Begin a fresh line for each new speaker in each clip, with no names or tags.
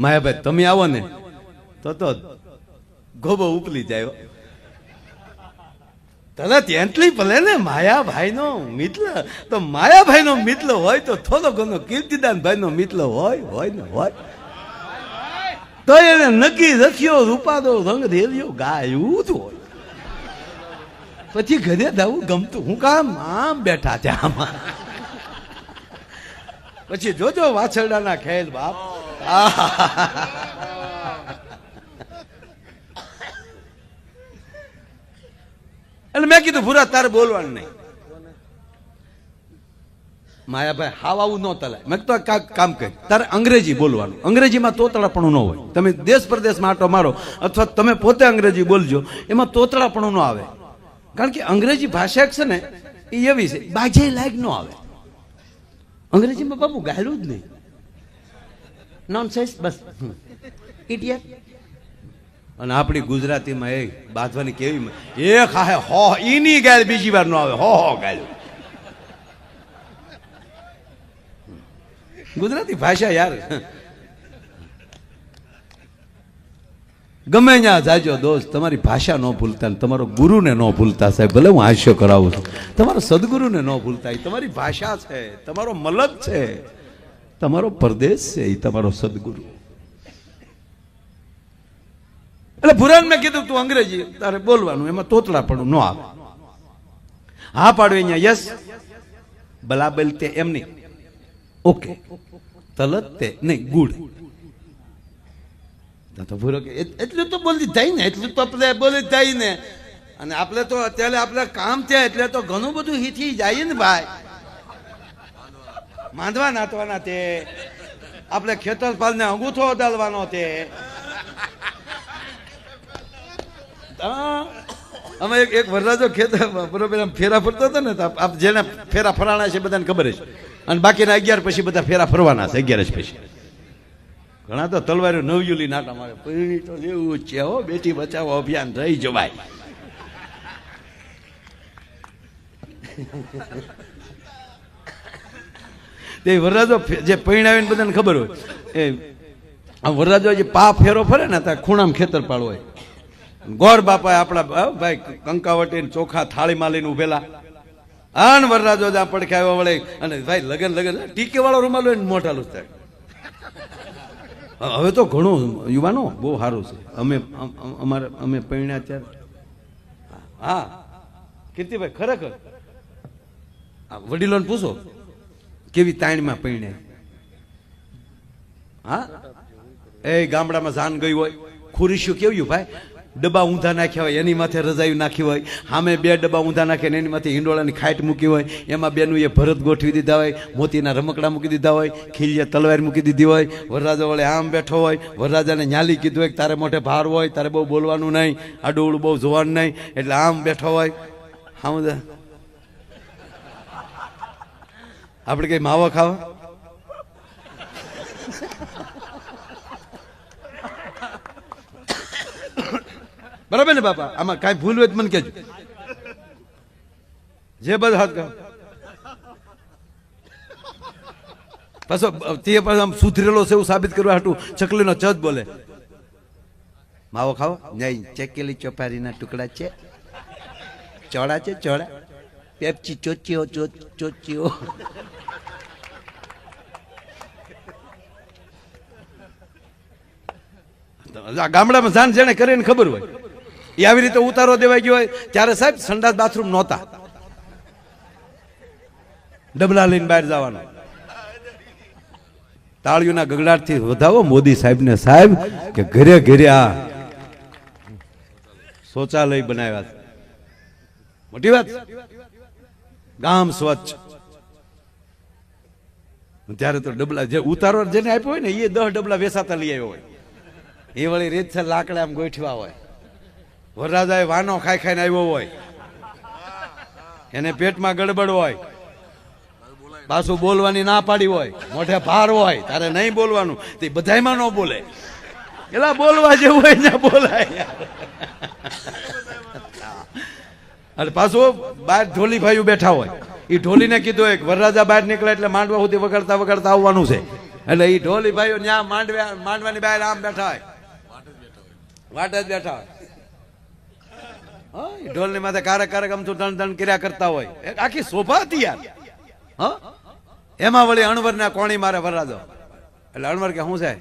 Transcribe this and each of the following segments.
માયાભાઈ, તમે આવો ને. તો તો ગોબો ઉપલી જાય. તરત એટલી ભલે ને માયાભાઈ નો મિત્ર. તો માયાભાઈ નો મિત્ર હોય તો થોડો ઘણો કીર્તિદાન ભાઈ નો મિત્ર હોય હોય ને, હોય. તો એને નક્કી રખ્યો, રૂપાદો રંગ રેલ્યો, ગાયું જ હોય. પછી ઘરે જવું ગમતું. હું કામ, આમ બેઠા છે આમાં. પછી જોજો વાછરડાના ખેલ બાપ. એટલે મેં કીધું, ભૂરા, તારે બોલવાનું નહીં. માયાભાઈ, હાવ આવું ન તલાય. મેં તો કામ કરી. તારે અંગ્રેજી બોલવાનું. અંગ્રેજીમાં તોતળાપણું ન હોય. તમે દેશ પ્રદેશમાં આટો મારો, અથવા તમે પોતે અંગ્રેજી બોલજો, એમાં તોતળાપણું ન આવે. કારણ કે અંગ્રેજી ભાષા છે ને, એ એવી છે, બાજે લાયક ન આવે. અંગ્રેજીમાં બાબુ ગાયલું જ નહીં. નોન બસ. ઇડિયટ અને આપણી ગુજરાતીમાં એ બાંધવાની કેવી એ ખાહે હો, ઈની ગાય બીજી વાર ન આવે. હો હો, ગાય. ગુજરાતી ભાષા યાર. ગમે ત્યાં જાજો દોસ્ત, તમારી ભાષા ન ભૂલતા તમારો ગુરુને ન ભૂલતા સાહેબ. ભલે હું હાસ્ય કરાવું છું. તમારો સદગુરુને ન ભૂલતા. તમારી ભાષા છે, તમારો મલક છે. તમારો પરદેશ છે એ તમારો સદગુરુ. એટલે ભુરાન મેં કીધું, તું અંગ્રેજી, તારે બોલવાનું, એમાં તોતલા પણ ન આવે. હા, પાડવે અહીંયા, યસ. બલાબલ તે એમ નહીં. ઓકે. તલત તે નહીં, ગુડ. તો ભૂરો કે "એટ- એટલું તો બોલી જાય ને, એટલું તો આપણે બોલી જાય ને. અને આપણે તો અત્યારે આપણે કામ છે એટલે તો ઘણું બધું હિથી જાય ને ભાઈ. માંડવા નાતવાના તે. આપણે ખેતરપાલ ને અંગૂઠો અદાલવાનો તે. અમે એક એક વરરાજો ખેતર બરોબર આમ ફેરા ફરતો હતો ને આપ- જેને ફેરા ફરાણા છે બધાને ખબર છે અને બાકીના અગિયાર પછી બધા ફેરા ફરવાના છે, અગિયાર જ પછી. ઘણા તો તલવારો નવયુલી નાટા મારે પરિણી તો લેવું છે હો, બેટી બચાવો અભિયાન રહી જવાય. તે વરરાજો જે ને બધાને ખબર હોય. એ આ વરરાજો જે પા ફેરો ફરે ને, ત્યાં ખૂણામાં ખેતર પાડ હોય. ગોર બાપા આપણા ભાઈ કંકાવટી ચોખા થાળીમાં લઈને ઉભેલા. આન વરરાજો જ્યાં પડખ્યા આવ્યો વળે. અને ભાઈ, લગન લગન ટીકે વાળો રૂમાલ હોય ને મોઢાલું થાય. હવે તો ઘણું યુવાનો બહુ સારું છે. અમે, અમ- અમ- અમારે, અમે પૈણ્યા ત્યારે હા. કીર્તિભાઈ, ખરેખર. વડીલોને પૂછો. કેવી તાણીમાં પૈણે? હા? એ ગામડામાં જાન ગઈ હોય ખુરીશું કેવું ભાઈ? ડબ્બા ઊંધા નાખ્યા હોય, એની માથે રજાયું નાખી હોય. સામે બે ડબ્બા ઊંધા નાખીને એની માથે હિંડોળાની ખાટ મૂકી હોય. એમાં બેનું એ ભરત ગોઠવી દીધા હોય, મોતીના રમકડા મૂકી દીધા હોય ખીલિયા તલવાર મૂકી દીધી હોય. વરરાજા વળે આમ બેઠો હોય, વરરાજાને ન્યાલી કીધું હોય તારે મોઢે ભાર હોય, તારે બહુ બોલવાનું નહીં આડું બહુ જોવાનું નહીં. એટલે આમ બેઠો હોય. હા બધા આપણે કઈ માવો ખાવા? બરાબર ને બાપા? આમાં કાંઈ ભૂલ હોય તો મને કહેજો. જે બધ હાથ ગાઓ પાછો તે પાછો આમ સુધરેલો છે એવું સાબિત કરવા હાટું ચકલીનો ચત બોલે. માવો ખાવો? નહીં, ચકેલી ચોપારીના ટુકડા છે. ચોળા છે, ચોળા. પેપ્ચી ચોચીઓ ચો- ગામડામાં જાણ જેને કરીને ખબર હોય. એ આવી રીતે ઉતારો દેવાઈ ગયો હોય, ત્યારે સાહેબ સંડાસ બાથરૂમ નહોતા. ડબલા લઈને બહાર જવાનું. તાળીઓના ગગડાટથી વધાવો, મોદી સાહેબને સાહેબ, કે ઘરે ઘરે આ શૌચાલય બનાવ્યા મોટી વાત. ગામ સ્વચ્છ. ત્યારે તો ડબલા જે ઉતારો જેને આપ્યો હોય ને એ દસ ડબલા વેસાતા લઈ આવ્યો હોય. એ વળી રીતસર લાકડા આમ ગોઠવા હોય. વરરાજાએ વાનો ખાઈ ખાઈને આવ્યો હોય. એને પેટમાં ગડબડ હોય. પાછું બોલવાની ના પાડી હોય. મોઢે ભાર હોય. તારે નહીં બોલવાનું. તે બધાયમાં ન બોલે. એલા બોલવા જેવું હોય ને બોલાય. અને પાછું બહાર ઢોલી ભાઈઓ બેઠા હોય. એ ઢોલીને કીધું હોય વરરાજા બહાર નીકળે એટલે માંડવા સુધી વગાડતા વગાડતા આવવાનું છે. એટલે એ ઢોલી ભાઈઓ ત્યાં માંડવા માંડવાની બહાર આમ બેઠા હોય. વાટ જ બેઠા હોય. ઢોલની માથે કારક કારક આમ તો દણ દણ કર્યા કરતા હોય. આખી શોભા હતી યાર. હા? એમાં વળી અણવર ના કોણી મારે વરરાજો. એટલે અણવર કે શું છે?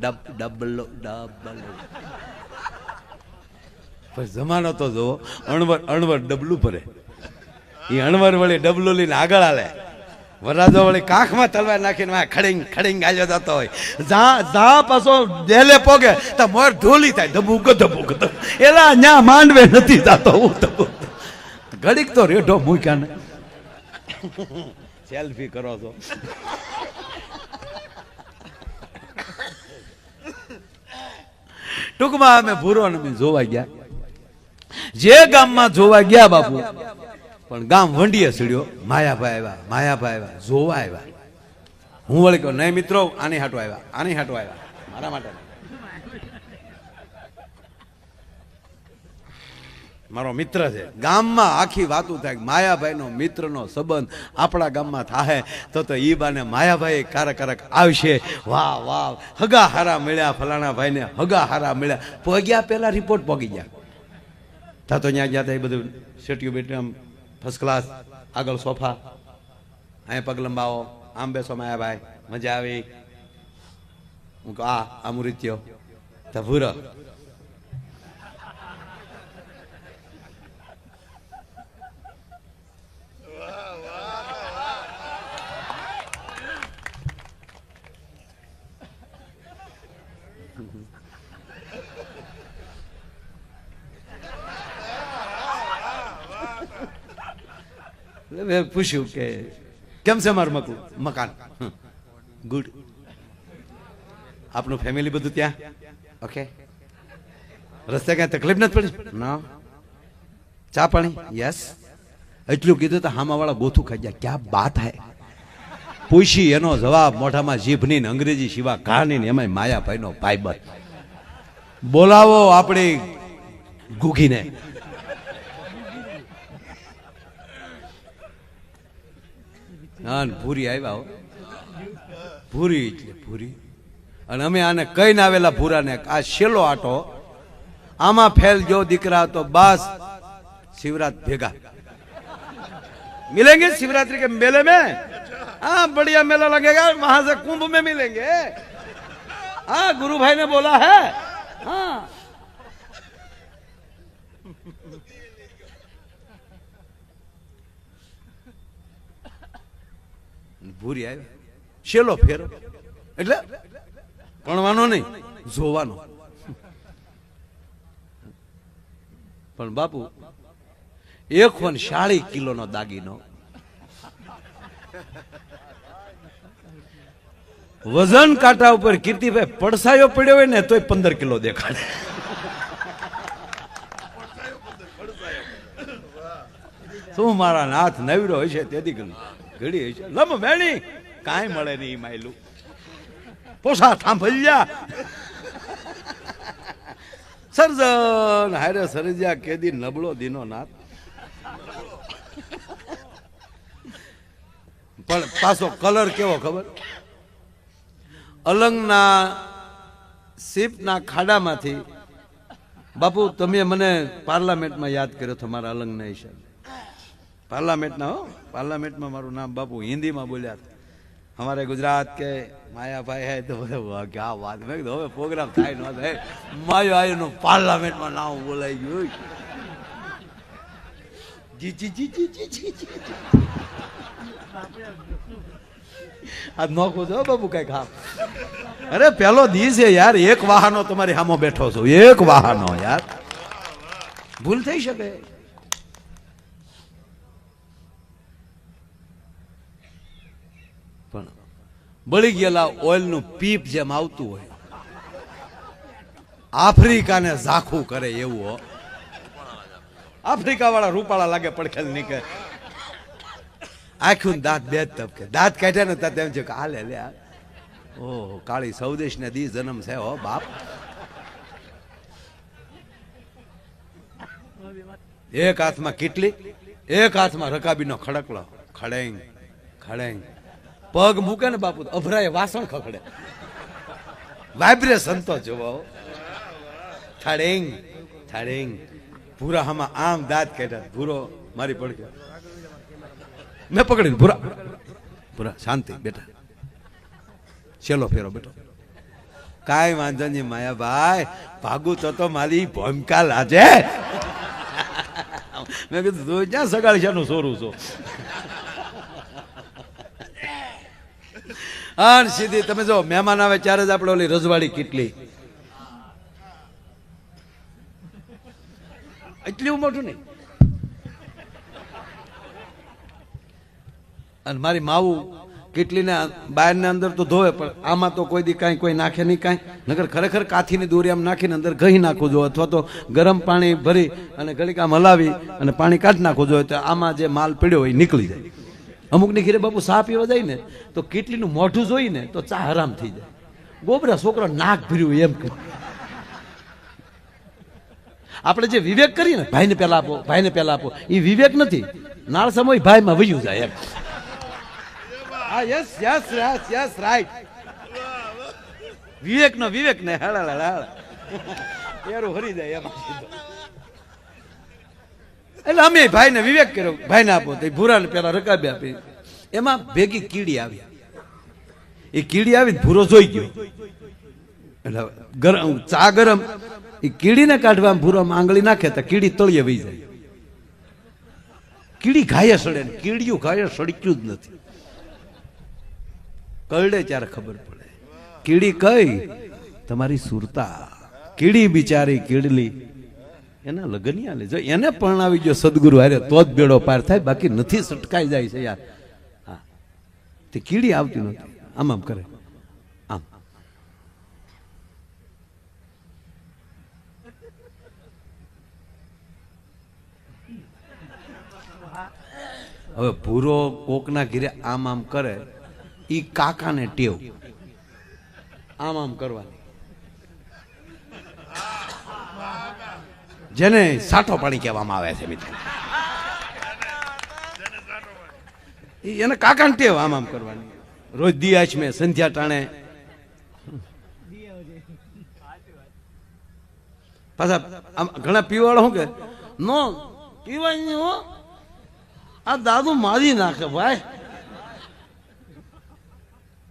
ડબ, ડબલો ડબલો. પછી જમાનો તો જોવો અણવર અણવર ડબલું ભરે. એ અણવર વળી ડબલું લઈને આગળ હાલે. વરાજો વળી કાંખમાં તલવાર નાખીને વાં ખડીંગ ખડીંગ ગાલ્યો જતો હોય. જા જા પાછો ડેલે પોગે, તો મોર ઢોલી થાય. ધબુક ધબુક. એલા ન્યા માંડવે નથી જાતો, હું ધબુક ઘડીક તો રેઢો મૂક્યા ને. સેલ્ફી કરો છો. ટૂંકમાં અમે ભૂરો અમે જોવા ગયા. જે ગામમાં જોવા ગયા બાપુ, પણ ગામ વંડીએ ચડ્યો, માયાભાઈ આવ્યા માયાભાઈ આવ્યા, જોવા આવ્યા. હું વળી કહું, નહીં મિત્રો, આની હાટો આવ્યા, આની હાટો આવ્યા, મારા માટે મારો મિત્ર છે. ગામમાં આખી વાતું થાય માયાભાઈનો મિત્રનો સંબંધ આપણા ગામમાં થાય તો તો ઈ બાને માયાભાઈ કારક આવશે. વાહ વાહ હગા હારા મળ્યા ફલાણા ભાઈને હગા હારા મળ્યા. પગ્યા, પહેલા રિપોર્ટ પોગી ગયા. તા તો ત્યાં ગયા થાય એ બધું સેટિયું બેટ્યું ફર્સ્ટ ક્લાસ આગળ સોફા, અહીંયા પગ લંબાવો, આમ બેસો માયાભાઈ, મજા આવી. હું કહું, આ આ મુરિત્યો તો ભૂરો એટલે મેં પૂછ્યું કે કેમ છે મારું મકું? મકાન. ગુડ આપનું ફેમિલી બધું ત્યાં? ઓકે રસ્તે ક્યાંય તકલીફ નથી પડી? ના ચા પાણી? યસ એટલું કીધું તો હામાવાળા બોથું ખાઈ ગયા. ક્યાં બાત હે? પૂછી એનો જવાબ મોઢામાં જીભની ને અંગ્રેજી સિવા કાની ને એમાંય માયાભાઈનો ભાઈ બોલાવો આપણી ગુગીને હા ને ભૂરી આવ્યા હો ભૂરી એટલે ભૂરી અને અમે આને કહીને આવેલા ભૂરાને કે આ છેલ્લો આટો આમાં ફેલ જો દીકરા તો બસ શિવરાત ભેગા मिलेंगे शिवरात्रि के मेले में हाँ बढ़िया मेला लगेगा वहां से कुंभ में मिलेंगे हाँ गुरु भाई ने बोला है हाँ ભૂરી આવે. શેલો ફેરો. એટલે? ભણવાનો નહીં, જોવાનો. પણ બાપુ, એક વન શાળી કિલોનો દાગીનો. વજન કાંટા ઉપર કીર્તિભાઈ પડસાયો પડ્યો હોય ને, તોય પંદર કિલો દેખાડે શું મારા નાથ નવડો હોય છે તેથી ઘડી ઘડી છે. લમ વેણી. કાંઈ મળે નહીં માયલું. પોસા થાંભલ્યા. સર્જન, હારે સરજ્યા કેદી નબળો દીનો નાથ. પણ પાછો કલર કેવો ખબર? અલંગના સીપના ખાડામાંથી, બાપુ, તમે મને પાર્લામેન્ટમાં યાદ કર્યો તમારા મારા અલંગના હિસાબે. પાર્લામેન્ટના હો, પાર્લામેન્ટમાં મારું નામ બાપુ હિન્દીમાં બોલ્યા અમારે ગુજરાત કે માયાભાઈ હે તો બધા આ વાત. મેં કીધું, હવે પ્રોગ્રામ થાય ન થાય. માયો આયુનું પાર્લામેન્ટમાં નામ બોલાઈ ગયું. જી જી જી જી જી જી જી આ નોખું છો બાપુ કઈ ખામ અરે, પેલો દી છે યાર, એક વાહનો તમારી સામો બેઠો છો. એક વાહનો યાર. ભૂલ થઈ શકે. બળી ગયેલા ઓઇલનું પીપ જેમ આવતું હોય. આફ્રિકાને ઝાખું કરે એવું આફ્રિકા વાળા રૂપાળા લાગે પડખેલ નીકળે. આખું દાંત બે તબકે. દાંત કાઢ્યા ને ત્યાં તેમ છે કે લે. ઓહો, કાળી સૌદેશ ને દી જન્મ છે, હો, બાપ. એક હાથમાં કેટલી, એક હાથમાં રકાબીનો ખડકલો. ખડેંગ ખડેંગ. પગ મૂકે ને બાપુ અભરાય, વાસણ ખખડે. વાઇબ્રેશન તો જોવો થાડેંગ થાડેંગ ભૂરા હામાં આમ દાંત કાઢ્યા, ભૂરો મારી પડકે મેં પકડીને ભૂરા. ભૂરા, શાંતિ, બેટા. છેલ્લો ફેરો, બેટો. કાંઈ વાંધો નહીં, માયાભાઈ. ભાગુ તો તો મારી ભૂમિકા લાજે. મેં કીધું, તું ક્યાં સગાડી છે? સોરું છો હા સીધી, તમે જો, મહેમાન આવે ત્યારે જ આપણે ઓલી રજવાડી કેટલી. એટલું મોટું નહીં અને મારી માવું કેટલીને બહારને અંદર તો ધોવે, પણ આમાં તો કોઈ દી કાંઈ, કોઈ નાખે નહીં કાંઈ. નગર ખરેખર કાથીની દોરી આમ નાખીને અંદર ઘહી નાખવું જોઈએ અથવા તો ગરમ પાણી ભરી અને ઘડીક આમ હલાવી અને પાણી કાઢી નાખવું જોઈએ તો આમાં જે માલ પીડ્યો હોય નીકળી જાય. અમુકની ઘેરે બાપુ ચા પીવા જાય ને, તો કેટલીનું મોઢું જોઈને તો ચા હરામ થઈ જાય. ગોબરા છોકરો નાક ભર્યું એમ કે આપણે જે વિવેક કરીએ ને, ભાઈને પહેલા આપો, ભાઈને પહેલા આપો, એ વિવેક નથી. નાળ સમય ભાઈમાં વયું જાય એમ. હા yes yes yes yes right Vivek નો વિવેક ને હળા. હાડા એરો હરી જાય એમાં. એટલે અમે ભાઈને વિવેક કર્યો, ભાઈને આપો. તો ભૂરાને પેલા રકાબી આપી. એમાં ભેગી કીડી આવી. એ કીડી આવી ભૂરો જોઈ ગયો. એટલે ગરમ ચા ગરમ. એ કીડીને કાઢવા ભૂરામાં આંગળી નાખે તો કીડી તળીએ વહી જાય. કીડી ઘાયે સડે ને કીડીયું ઘાયે સડક્યું જ નથી. કરડે ત્યારે ખબર પડે. કીડી કઈ? તમારી સુરતા. કીડી બિચારી કીડલી. એના લગનિયા હાલે જો એને પરણાવી ગયો સદગુરુ હારે, તો જ બેડો પાર થાય. બાકી નથી સટકાઈ જાય છે યાર. હા. તે કીડી આવતી નથી. આમ આમ કરે. આમ. હવે ભૂરો કોકના ઘીરે આમ આમ કરે, ઈ કાકાને ટેવ. આમ આમ કરવાની. જેને સાઠો પાણી કહેવામાં આવે છે મિત્રો. એને કાકાને ટેવ આમ આમ કરવાની. રોજ દિયાશ મેં, સંધ્યા ટાણે. પાછા ઘણા પીવાળો શું કે, નો, પીવાની હો. આ દાદુ મારી નાખે ભાઈ.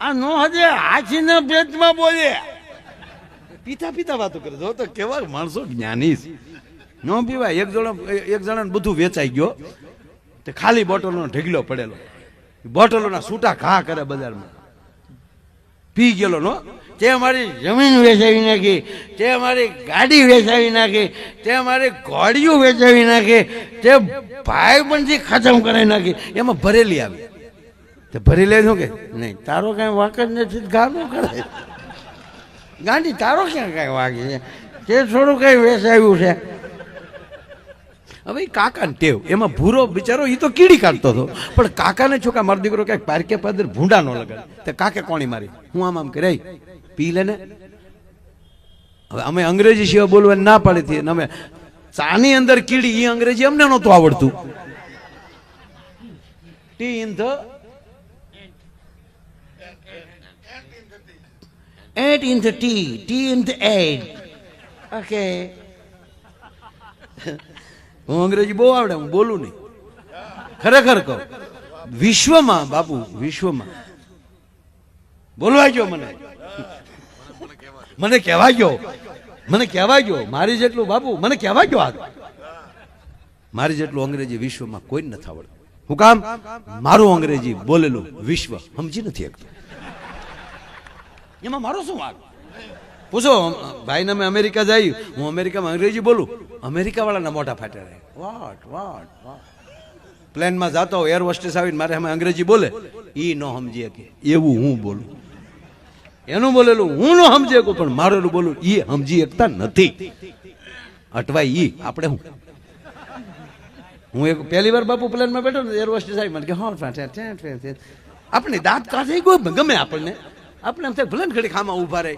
આ નો હજે હાથીને પેટમાં બોલે. પીતા પીતા વાતો કરે જો તો કેવા માણસો જ્ઞાની છે. નો પીવાય. એક જણા એક જણાને બધું વેચાઈ ગયો. તે ખાલી બોટલોનો ઢગલો પડેલો. બોટલોના છૂટા ઘા કરે બજારમાં. પી ગયેલો નો. તે મારી જમીન વેચાવી નાખી. તે મારી ગાડી વેચાવી નાખી. તે મારી ઘોડીયું વેચાવી નાખી. તે ભાઈ બંધી ખતમ કરાવી નાખી. એમાં ભરેલી આવી. તે ભરી લે શું કે? નહીં, તારો કાંઈ વાક જ નથી. ગાડું કરે ગાંડી તારો ક્યાં કાંઈ વાગે છે? તે થોડું કંઈ વેચાવ્યું છે. હવે કાકાને ટેવ. એમાં ભૂરો બિચારો એ તો કીડી કાઢતો હતો. પણ કાકાને છો કે, મારો દીકરો ક્યાંક પારકે પાદર ભૂંડા ન લગાડે. તે કાકે કોણી મારી? હું આમ આમ કરે પી લે ને. હવે અમે અંગ્રેજી સિવાય બોલવાની ના પાડી હતી. અમે ચાની અંદર કીડી એ અંગ્રેજી અમને નહોતું આવડતું. T in the at in the T T in the at. Okay. હું અંગ્રેજી બહુ આવડે, હું બોલું નહીં. ખરેખર કહું, વિશ્વમાં, બાપુ, વિશ્વમાં. બોલવા ગયો મને. મને કહેવા ગયો. મને કહેવા ગયો, મારી જેટલું, બાપુ, મને કહેવા ગયો આ મારી જેટલું અંગ્રેજી વિશ્વમાં કોઈ નથી આવડતું. હું કામ? મારું અંગ્રેજી બોલેલું વિશ્વ સમજી નથી શકતું. એમાં મારો શું વાગ પૂછો ભાઈને અમે અમેરિકા જઈ હું અમેરિકામાં અંગ્રેજી બોલું. અમેરિકા વાળાના મોઢા ફાટ્યા રહે. વાટ વાટ વાટ પ્લેનમાં જતો એર હોસ્ટેસ આવીને મારે અમે અંગ્રેજી બોલે. એ ન સમજી શકે. એવું હું બોલું. એનું બોલેલું હું ન સમજી શકું પણ મારેલું બોલું એ સમજી શકતા નથી. અટવાય ઈ. આપણે હું? હું એક પહેલી વાર બાપુ પ્લેનમાં બેઠો ને એર હોસ્ટેસ આવી મને કે હા ફાટે. આપણે દાંત કાઢે ગમે આપણને. આપણે એમ થાય ભલે ઘડી ખામાં ઊભા રહે.